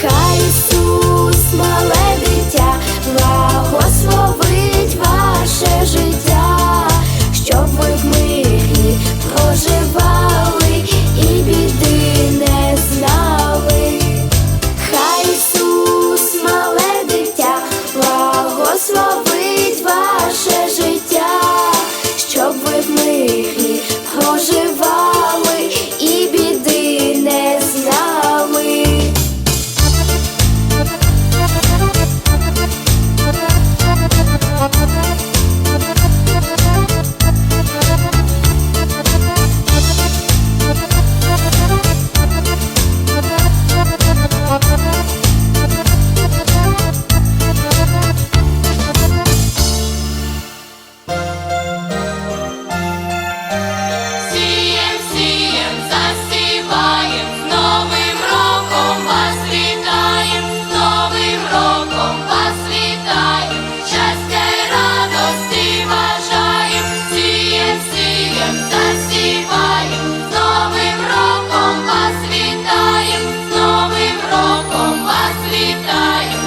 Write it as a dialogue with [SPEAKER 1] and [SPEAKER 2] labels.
[SPEAKER 1] Хай знаю.